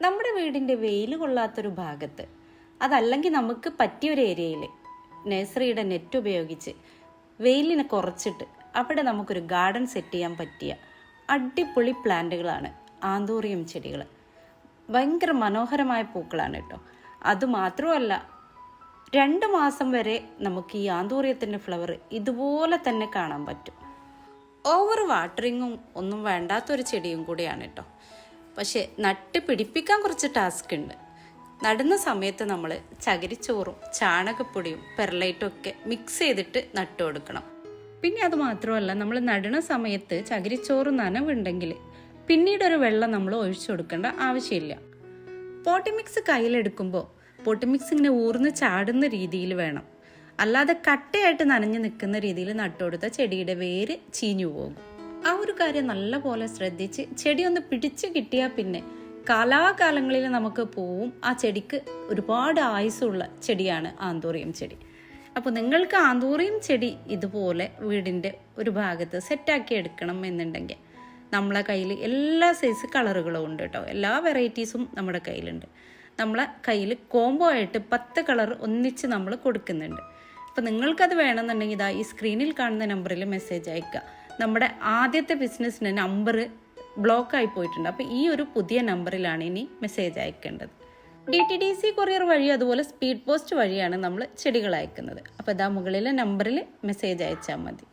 നമ്മുടെ വീടിന്റെ വെയിൽ കൊള്ളാത്തൊരു ഭാഗത്ത് അതല്ലെങ്കിൽ നമുക്ക് പറ്റിയ ഒരു ഏരിയയിൽ നഴ്സറിയുടെ നെറ്റ് ഉപയോഗിച്ച് വെയിലിനെ കുറച്ചിട്ട് അവിടെ നമുക്കൊരു ഗാർഡൻ സെറ്റ് ചെയ്യാൻ പറ്റിയ അടിപൊളി പ്ലാന്റുകളാണ് ആന്തൂറിയം ചെടികൾ ഭയങ്കര മനോഹരമായ പൂക്കളാണ് കേട്ടോ. അതുമാത്രമല്ല രണ്ട് മാസം വരെ നമുക്ക് ഈ ആന്തൂറിയത്തിന്റെ ഫ്ലവർ ഇതുപോലെ തന്നെ കാണാൻ പറ്റും. ഓവർ വാട്ടറിങ്ങും ഒന്നും വേണ്ടാത്തൊരു ചെടിയും കൂടിയാണ് കേട്ടോ. പക്ഷെ നട്ട് പിടിപ്പിക്കാൻ കുറച്ച് ടാസ്ക് ഉണ്ട്. നടുന്ന സമയത്ത് നമ്മൾ ചകിരിച്ചോറും ചാണകപ്പൊടിയും പെർലൈറ്റും ഒക്കെ മിക്സ് ചെയ്തിട്ട് നട്ടു കൊടുക്കണം. പിന്നെ അത് മാത്രമല്ല നമ്മൾ നടുന്ന സമയത്ത് ചകിരിച്ചോറ് നനവുണ്ടെങ്കിൽ പിന്നീട് ഒരു വെള്ളം നമ്മൾ ഒഴിച്ചു കൊടുക്കേണ്ട ആവശ്യമില്ല. പോട്ടി മിക്സ് കയ്യിലെടുക്കുമ്പോൾ പോട്ടി മിക്സ് ഇങ്ങനെ ഊർന്ന് ചാടുന്ന രീതിയിൽ വേണം. അല്ലാതെ കട്ടയായിട്ട് നനഞ്ഞു നിൽക്കുന്ന രീതിയിൽ നട്ടുകൊടുത്ത ചെടിയുടെ വേര് ചീഞ്ഞു പോകും. ആ ഒരു കാര്യം നല്ലപോലെ ശ്രദ്ധിച്ച് ചെടി ഒന്ന് പിടിച്ചു കിട്ടിയാൽ പിന്നെ കാലാകാലങ്ങളിൽ നമുക്ക് പോവും ആ ചെടിക്ക് ഒരുപാട് ആയുസ്സുള്ള ചെടിയാണ് ആന്തൂറിയം ചെടി. അപ്പോൾ നിങ്ങൾക്ക് ആന്തൂറിയം ചെടി ഇതുപോലെ വീടിന്റെ ഒരു ഭാഗത്ത് സെറ്റാക്കി എടുക്കണം എന്നുണ്ടെങ്കിൽ നമ്മളെ കയ്യിൽ എല്ലാ സൈസ് കളറുകളും ഉണ്ട് കേട്ടോ. എല്ലാ വെറൈറ്റീസും നമ്മുടെ കയ്യിലുണ്ട്. നമ്മളെ കയ്യിൽ കോംബോ ആയിട്ട് പത്ത് കളർ ഒന്നിച്ച് നമ്മൾ കൊടുക്കുന്നുണ്ട്. അപ്പോൾ നിങ്ങൾക്കത് വേണമെന്നുണ്ടെങ്കിൽ ഇതാ ഈ സ്ക്രീനിൽ കാണുന്ന നമ്പറിൽ മെസ്സേജ് അയക്കുക നമ്മുടെ ആദ്യത്തെ ബിസിനസ്സിന് നമ്പർ ബ്ലോക്കായി പോയിട്ടുണ്ട്. അപ്പോൾ ഈ ഒരു പുതിയ നമ്പറിലാണ് ഇനി message അയക്കേണ്ടത്. D T D C courier വഴി അതുപോലെ സ്പീഡ് പോസ്റ്റ് വഴിയാണ് നമ്മൾ ചെടികൾ അയക്കുന്നത്. അപ്പോൾ ഇതാ മുകളിലെ നമ്പറിൽ മെസ്സേജ് അയച്ചാൽ മതി.